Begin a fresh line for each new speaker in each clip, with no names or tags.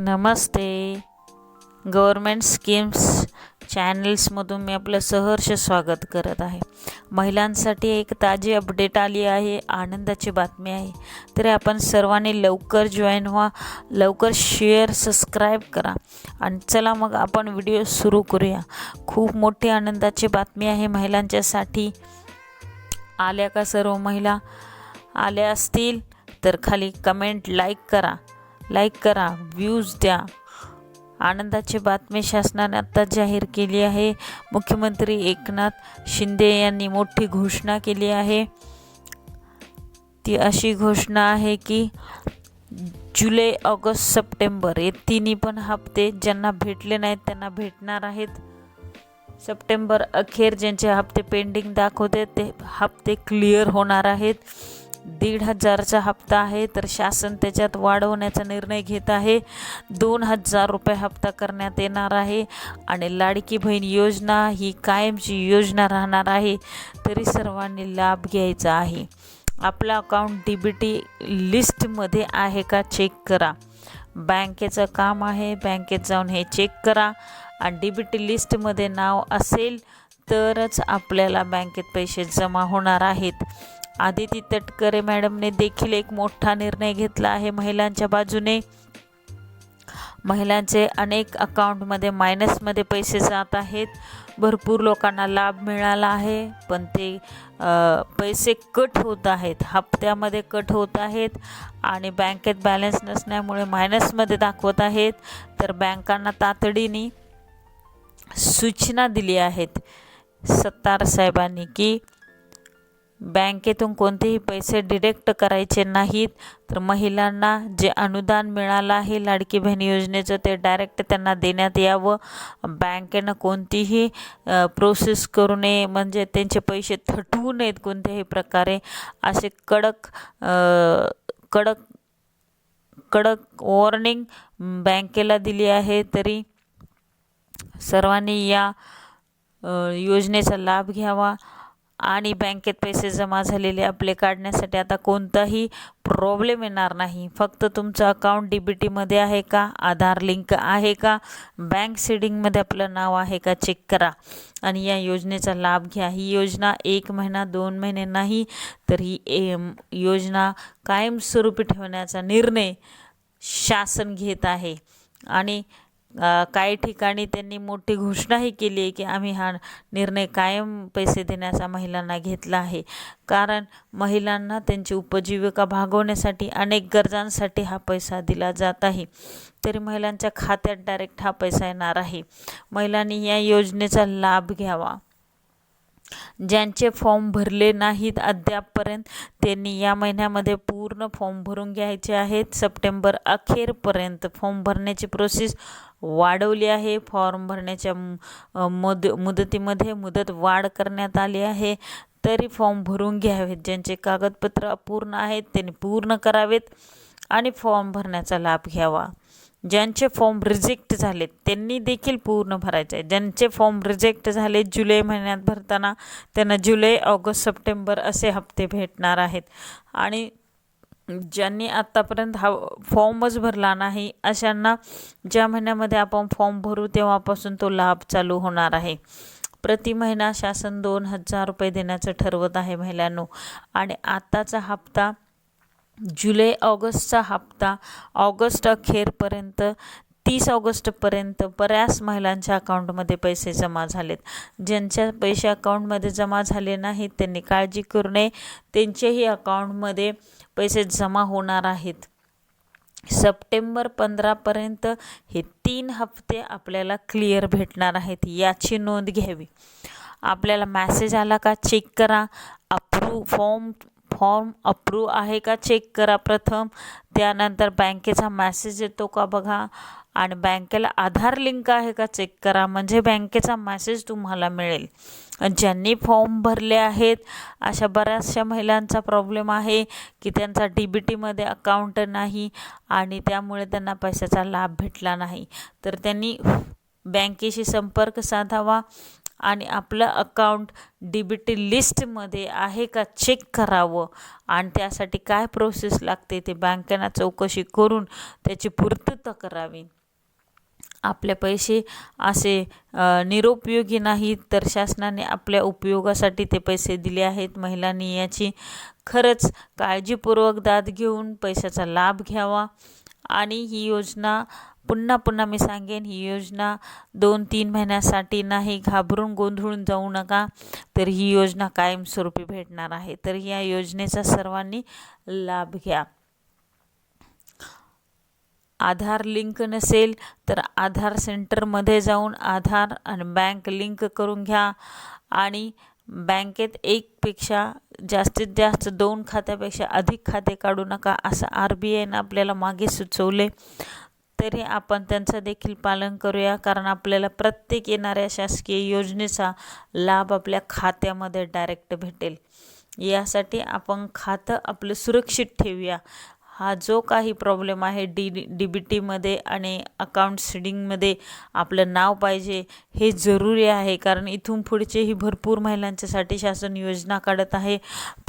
नमस्ते. Government schemes चॅनल्समधून मी आपलं सहर्ष स्वागत करत आहे. महिलांसाठी एक ताजी अपडेट आली आहे आनंदाची बातमी आहे. तरी आपण सर्वांनी लवकर जॉईन व्हा लवकर शेअर सबस्क्राईब करा. आणि चला मग आपण व्हिडिओ सुरू करूया. खूप मोठी आनंदाची बातमी आहे महिलांच्यासाठी. आल्या का सर्व महिला? आल्या असतील तर खाली कमेंट लाईक करा. लाईक करा व्ह्यूज द्या. आनंदाची बातमी शासनाने आत्ता जाहीर केली आहे. मुख्यमंत्री एकनाथ शिंदे यांनी मोठी घोषणा केली आहे. ती अशी घोषणा आहे की जुलै ऑगस्ट सप्टेंबर हे तिन्ही पण हप्ते ज्यांना भेटले नाहीत त्यांना भेटणार आहेत. सप्टेंबर अखेर ज्यांचे हप्ते पेंडिंग दाखवते ते हप्ते क्लिअर होणार आहेत. दीड हजारचा हप्ता आहे तर शासन त्याच्यात वाढवण्याचा निर्णय घेत आहे. दोन हजार रुपये हप्ता करण्यात येणार आहे. आणि लाडकी बहीण योजना ही कायमची योजना राहणार आहे तरी सर्वांनी लाभ घ्यायचा आहे. आपला अकाउंट डी बी टी लिस्टमध्ये आहे का चेक करा. बँकेचं काम आहे बँकेत जाऊन हे चेक करा. आणि डी बी टी लिस्टमध्ये नाव असेल तरच आपल्याला बँकेत पैसे जमा होणार आहेत. आदिती तटकरे मॅडमने देखील एक मोठा निर्णय घेतला आहे. महिलांच्या बाजूने महिलांचे अनेक अकाउंटमध्ये मायनसमध्ये पैसे जात आहेत. भरपूर लोकांना लाभ मिळाला आहे पण ते पैसे कट होत आहेत. हप्त्यामध्ये कट होत आहेत आणि बँकेत बॅलन्स नसल्यामुळे मायनसमध्ये दाखवत आहेत. तर बँकांना तातडीने सूचना दिली आहेत सत्तार साहेबांनी की बँकेतून कोणतेही पैसे डिडेक्ट करायचे नाहीत. तर महिलांना जे अनुदान मिळालं आहे लाडकी बहीण योजनेचं ते डायरेक्ट त्यांना देण्यात यावं. बँकेनं कोणतीही प्रोसेस करू नये म्हणजे त्यांचे पैसे थटवू नयेत कोणत्याही प्रकारे. असे कडक कडक कडक वॉर्निंग बँकेला दिली आहे. तरी सर्वांनी या योजनेचा लाभ घ्यावा. आणि बँकेत पैसे जमा झालेले आपले काढण्यासाठी आता कोणताही प्रॉब्लेम येणार नाही. फक्त तुमचं अकाउंट डी बी टीमध्ये आहे का? आधार लिंक आहे का? बँक सीडिंगमध्ये आपलं नाव आहे का? चेक करा. आणि या योजनेचा लाभ घ्या. ही योजना एक महिना दोन महिने नाही तर ही योजना कायमस्वरूपी ठेवण्याचा निर्णय शासन घेत आहे. आणि काही ठिकाणी त्यांनी मोठी घोषणाही केली आहे की आम्ही हा निर्णय कायम पैसे देण्याचा महिलांना घेतला आहे. कारण महिलांना त्यांची उपजीविका भागवण्यासाठी अनेक गरजांसाठी हा पैसा दिला जात आहे. तरी महिलांच्या खात्यात डायरेक्ट हा पैसा येणार आहे. महिलांनी या योजनेचा लाभ घ्यावा. ज्यांचे फॉर्म भरले नाहीत अद्यापपर्यंत त्यांनी या महिन्यामध्ये पूर्ण फॉर्म भरून घ्यायचे आहेत. सप्टेंबर अखेरपर्यंत फॉर्म भरण्याची प्रोसेस वाढवली आहे. फॉर्म भरण्याच्या मुद मुदतीमध्ये मुदत वाढ करण्यात आली आहे. तरी फॉर्म भरून घ्यावेत. ज्यांचे कागदपत्र अपूर्ण आहेत त्यांनी पूर्ण करावेत आणि फॉर्म भरण्याचा लाभ घ्यावा. ज्यांचे फॉर्म रिजेक्ट झालेत त्यांनी देखील पूर्ण भरायचे आहे. ज्यांचे फॉर्म रिजेक्ट झाले जुलै महिन्यात भरताना त्यांना जुलै ऑगस्ट सप्टेंबर असे हप्ते भेटणार आहेत. आणि ज्यांनी आत्तापर्यंत हा फॉर्मच भरला नाही अशांना ज्या महिन्यामध्ये आपण फॉर्म भरू तेव्हापासून तो लाभ चालू होणार आहे. प्रति महिना शासन दोन हजार रुपये देण्याचं ठरवत आहे महिलांनो. आणि आत्ताचा हप्ता जुलै ऑगस्टचा हप्ता ऑगस्ट अखेरपर्यंत तीस ऑगस्टपर्यंत बऱ्याच महिलांच्या अकाउंटमध्ये पैसे जमा झालेत. ज्यांच्या पैसे अकाउंटमध्ये जमा झाले नाहीत त्यांनी काळजी करू नये. त्यांचेही अकाउंटमध्ये पैसे जमा होणार आहेत. सप्टेंबर पंधरापर्यंत हे तीन हप्ते आपल्याला क्लिअर भेटणार आहेत याची नोंद घ्यावी. आपल्याला मॅसेज आला का? चेक करा. अप्रूव्ह फॉर्म फॉर्म अप्रूव्ह आहे का? चेक करा प्रथम. त्यानंतर बँकेचा मॅसेज येतो का बघा? आणि बँकेला आधार लिंक आहे का? चेक करा. म्हणजे बँकेचा मॅसेज तुम्हाला मिळेल. ज्यांनी फॉर्म भरले आहेत अशा बऱ्याचशा महिलांचा प्रॉब्लेम आहे की त्यांचा डी बी टीमध्ये अकाउंट नाही आणि त्यामुळे त्यांना पैशाचा लाभ भेटला नाही. तर त्यांनी बँकेशी संपर्क साधावा. आणि आपलं अकाउंट डी बी टी लिस्टमध्ये आहे का चेक करावं? आणि त्यासाठी काय प्रोसेस लागते? ते बँकेनं चौकशी करून त्याची पूर्तता करावी. आपले पैसे असे निरुपयोगी नाहीत तर शासनाने आपल्या उपयोगासाठी ते पैसे दिले आहेत. महिलांनी याची खरंच काळजीपूर्वक दाद घेऊन पैशाचा लाभ घ्यावा. आणि ही योजना पुन्हा पुन्हा मी सांगेन ही योजना दोन तीन महिन्यासाठी नाही घाबरून गोंधळून जाऊ नका. तर ही योजना कायमस्वरूपी भेटणार आहे. तर या योजनेचा सर्वांनी लाभ घ्या. आधार लिंक नसेल तर आधार सेंटरमध्ये जाऊन आधार आणि बँक लिंक करून घ्या. आणि बँकेत एकपेक्षा जास्तीत जास्त दोन खात्यापेक्षा अधिक खाते काढू नका असं आर बी आयनं आपल्याला मागे सुचवले तरी आपण त्यांचं देखील पालन करूया कारण आपल्याला प्रत्येक येणाऱ्या शासकीय योजनेचा लाभ आपल्या खात्यामध्ये डायरेक्ट भेटेल. यासाठी आपण खातं आपलं सुरक्षित ठेवूया. हा जो काही प्रॉब्लेम आहे डी डी बी टीमध्ये आणि अकाउंट सिडिंगमध्ये आपलं नाव पाहिजे हे जरुरी आहे. कारण इथून पुढचेही भरपूर महिलांच्यासाठी शासन योजना काढत आहे.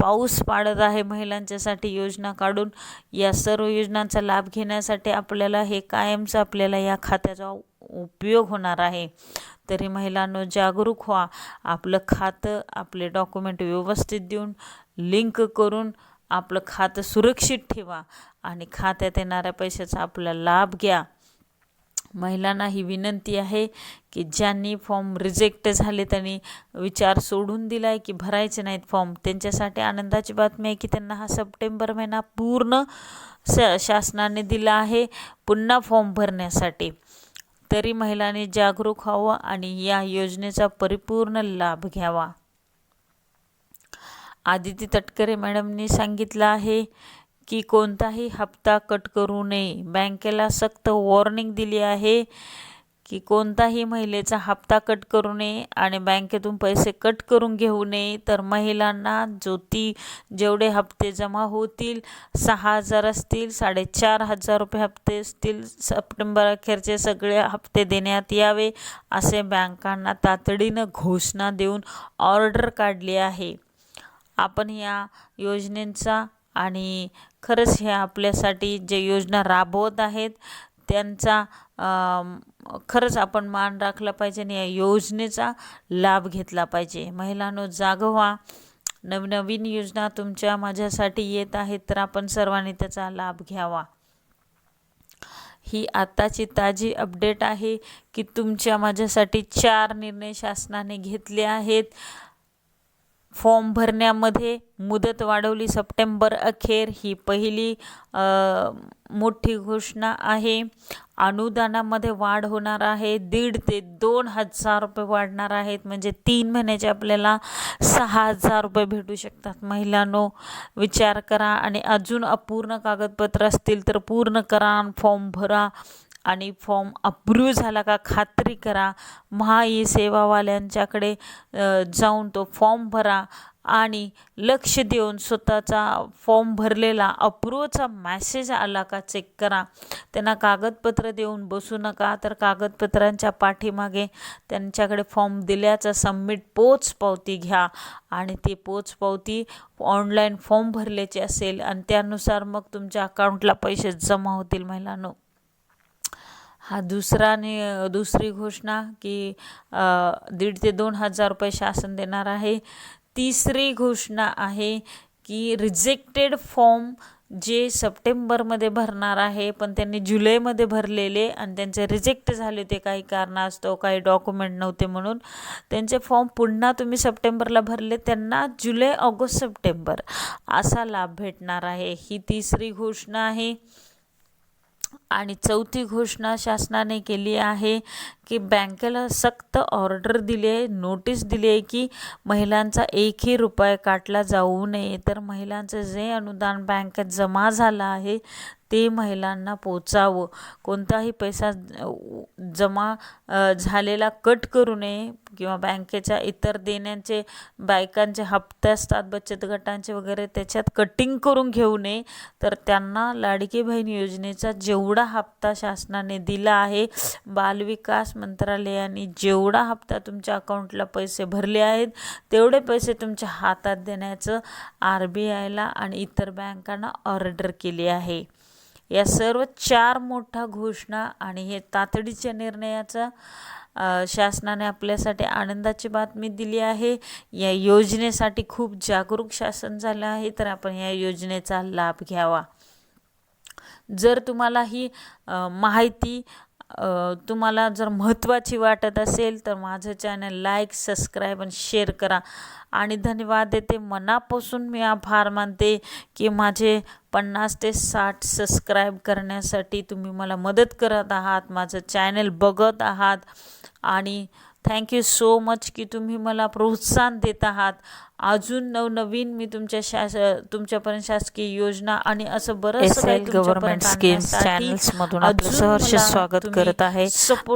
पाऊस पाडत आहे महिलांच्यासाठी योजना काढून. या सर्व योजनांचा लाभ घेण्यासाठी आपल्याला हे कायमचं आपल्याला या खात्याचा उपयोग होणार आहे. तरी महिलांनो जागरूक व्हा. आपलं खातं आपले डॉक्युमेंट व्यवस्थित देऊन लिंक करून आपलं खातं सुरक्षित ठेवा आणि खात्यात येणाऱ्या पैशाचा आपला लाभ घ्या. महिलांना ही विनंती आहे की ज्यांनी फॉर्म रिजेक्ट झाले त्यांनी विचार सोडून दिला आहे की भरायचे नाहीत फॉर्म. त्यांच्यासाठी आनंदाची बातमी आहे की त्यांना हा सप्टेंबर महिना पूर्ण स शासनाने दिला आहे पुन्हा फॉर्म भरण्यासाठी. तरी महिलांनी जागरूक व्हावं आणि या योजनेचा परिपूर्ण लाभ घ्यावा. आदिती तटकरे मॅडमनी सांगितलं आहे की कोणताही हप्ता कट करू नये. बँकेला सक्त वॉर्निंग दिली आहे की कोणताही महिलेचा हप्ता कट करू नये आणि बँकेतून पैसे कट करून घेऊ नये. तर महिलांना जो ती जेवढे हप्ते जमा होतील सहा हजार असतील साडेचार हजार रुपये हप्ते असतील सप्टेंबर अखेरचे सगळे हप्ते देण्यात यावे असे बँकांना तातडीनं घोषणा देऊन ऑर्डर काढली आहे. आपण या योजनेचा आणि खरंच हे आपल्यासाठी जे योजना राबवत आहेत त्यांचा खरंच आपण मान राखला पाहिजे आणि या योजनेचा लाभ घेतला पाहिजे. महिलांनो जागवा नवनवीन योजना तुमच्या माझ्यासाठी येत आहेत तर आपण सर्वांनी त्याचा लाभ घ्यावा. ही आत्ताची ताजी अपडेट आहे की तुमच्या माझ्यासाठी चार निर्णय शासनाने घेतले आहेत. फॉर्म भरण्यामध्ये मुदत वाढवली. सप्टेंबर अखेर ही पहिली मोठी घोषणा आहे. अनुदानामध्ये वाढ होणार आहे. दीड ते दोन हजार रुपये वाढणार आहेत. म्हणजे तीन महिन्याचे आपल्याला सहा हजार रुपये भेटू शकतात. महिलांनो विचार करा. आणि अजून अपूर्ण कागदपत्र असतील तर पूर्ण करा फॉर्म भरा. आणि फॉर्म अप्रूव्ह झाला का खात्री करा. महा ई सेवावाल्यांच्याकडे जाऊन तो फॉर्म भरा आणि लक्ष देऊन स्वतःचा फॉर्म भरलेला अप्रूव्हचा मॅसेज आला का चेक करा. त्यांना कागदपत्र देऊन बसू नका तर कागदपत्रांच्या पाठीमागे त्यांच्याकडे फॉर्म दिल्याचा सबमिट पोच पावती घ्या आणि ती पोच पावती ऑनलाईन फॉर्म भरल्याची असेल आणि त्यानुसार मग तुमच्या अकाउंटला पैसे जमा होतील महिलांनो. हा दुसरा नि दुसरी घोषणा की दीड ते दोन हजार रुपये शासन देणार आहे. तिसरी घोषणा आहे की रिजेक्टेड फॉर्म जे सप्टेंबरमध्ये भरणार आहे पण त्यांनी जुलैमध्ये भरलेले आणि त्यांचे रिजेक्ट झाले होते काही कारणास्तव काही डॉक्युमेंट नव्हते म्हणून. त्यांचे फॉर्म पुन्हा तुम्ही सप्टेंबरला भरले त्यांना जुलै ऑगस्ट सप्टेंबर असा लाभ भेटणार आहे. ही तिसरी घोषणा आहे. आणि चौथी घोषणा शासनाने केली आहे की बँकेला सक्त ऑर्डर दिली आहे नोटीस दिली आहे की महिलांचा एकही रुपये काटला जाऊ नये. तर महिलांचं जे अनुदान बँकेत जमा झालं आहे ते महिलांना पोचावं. कोणताही पैसा जमा झालेला कट करू नये किंवा बँकेच्या इतर देण्याचे बायकांचे हप्ते असतात बचत गटांचे वगैरे त्याच्यात कटिंग करून घेऊ नये. तर त्यांना लाडकी बहीण योजनेचा जेवढा हप्ता शासनाने दिला आहे बालविकास मंत्रालयाने जेवढा हप्ता तुमच्या अकाउंटला पैसे भरले आहेत तेवढे पैसे तुमच्या हातात देण्याचं आर बी आयला आणि इतर बँकांना ऑर्डर केली आहे. या सर्व चार मोठ्या घोषणा आणि हे तातडीच्या निर्णयाचा शासनाने आपल्यासाठी आनंदाची बातमी दिली आहे. या योजनेसाठी खूप जागरूक शासन झालं आहे तर आपण या योजनेचा लाभ घ्यावा. जर तुम्हाला ही माहिती तुम्हाला जर महत्त्वाची वाटत असेल तर माझं चॅनल लाईक सबस्क्राईब आणि शेअर करा. आणि धन्यवाद देते मनापासून मी आभार मानते की माझे पन्नास ते साठ सबस्क्राईब करण्यासाठी तुम्ही मला मदत करत आहात माझं चॅनल बघत आहात. आणि थँक्यू सो मच की तुम्ही मला प्रोत्साहन देत आहात. अजून नवनवीन मी तुमच्या शास तुमच्यापर्यंत शासकीय योजना आणि असं बरंच
गव्हर्नमेंट स्कीम्स
आणण्यासाठी
चॅनल्स मधून आपलं सहर्ष स्वागत करत आहे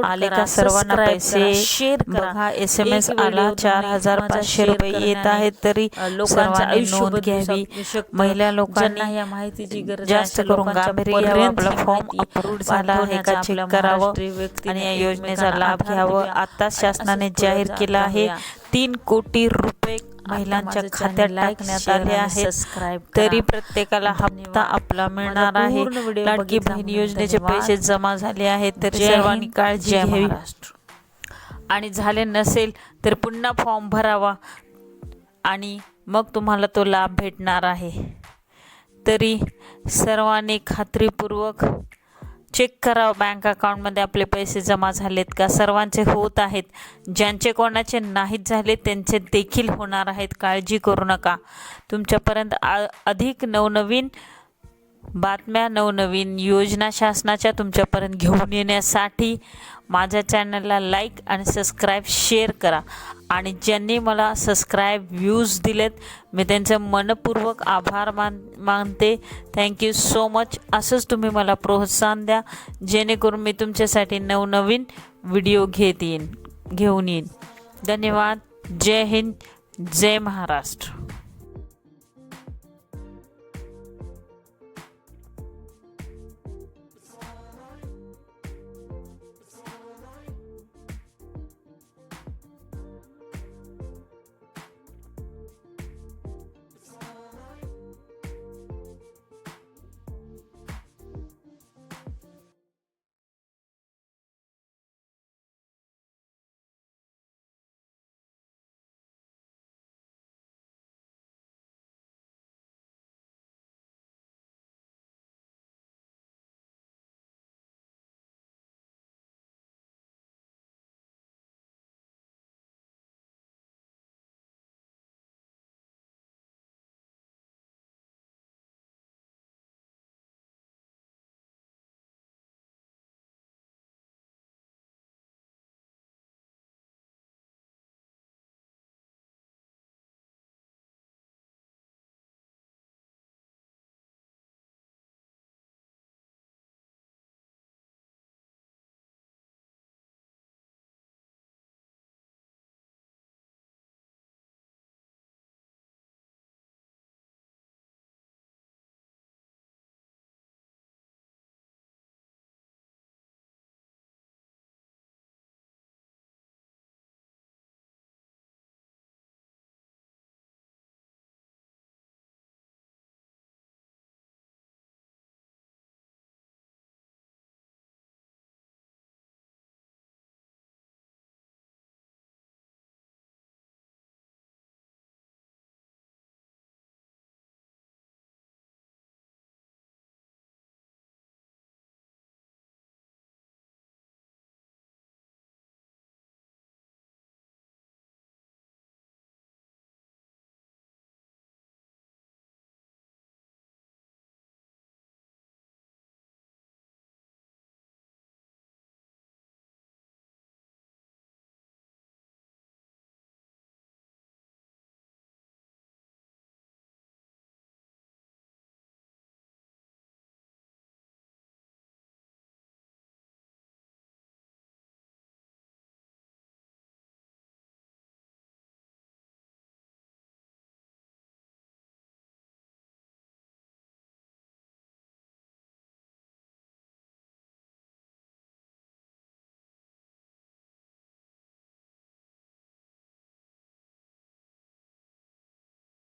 आले का सर्वांना पैसे
करा.
बघा एस एम एस आला चार हजार पाचशे रुपये येत आहेत तरी
लोकांचं
नोंद घ्यावी. महिला लोकांनी
या माहितीची गरज
जास्त करून गांभीर्याने आपला फॉर्म
माहिती
अप्रूव्ड झाला आहे का चेक करावं आणि या योजनेचा लाभ घ्यावं. आता शासनाने जाहीर केला आहे. तीन कोटी रुपये महिलांच्या खात्यात टाकण्यात आले
करा.
तरी प्रत्येकाला हप्ता. आपला मिळणार आहे लाडकी बहीण योजनेचे. पैसे जमा झाले आहेत तरी सर्वांनी काळजी घ्यावी.
आणि झाले नसेल तर पुन्हा फॉर्म भरावा आणि मग तुम्हाला तो लाभ भेटणार आहे तरी सर्वांनी खात्रीपूर्वक चेक करा बँक अकाउंटमध्ये आपले पैसे जमा झालेत का? सर्वांचे होत आहेत. ज्यांचे कोणाचे नाहीत झाले त्यांचे देखील होणार आहेत. काळजी करू नका. तुमच्यापर्यंत आ- अधिक नवनवीन बातम्या नवनवीन योजना शासनाच्या तुमच्यापर्यंत घेऊन येण्यासाठी माझ्या चॅनलला लाईक आणि सबस्क्राईब शेअर करा. आणि ज्यांनी मला सबस्क्राईब व्ह्यूज दिलेत मी त्यांचं मनपूर्वक आभार मान मानते. थँक्यू सो मच असंच तुम्ही मला प्रोत्साहन द्या जेणेकरून मी तुमच्यासाठी नवनवीन व्हिडिओ घेत येईन घेऊन येईन. धन्यवाद. जय हिंद. जय महाराष्ट्र.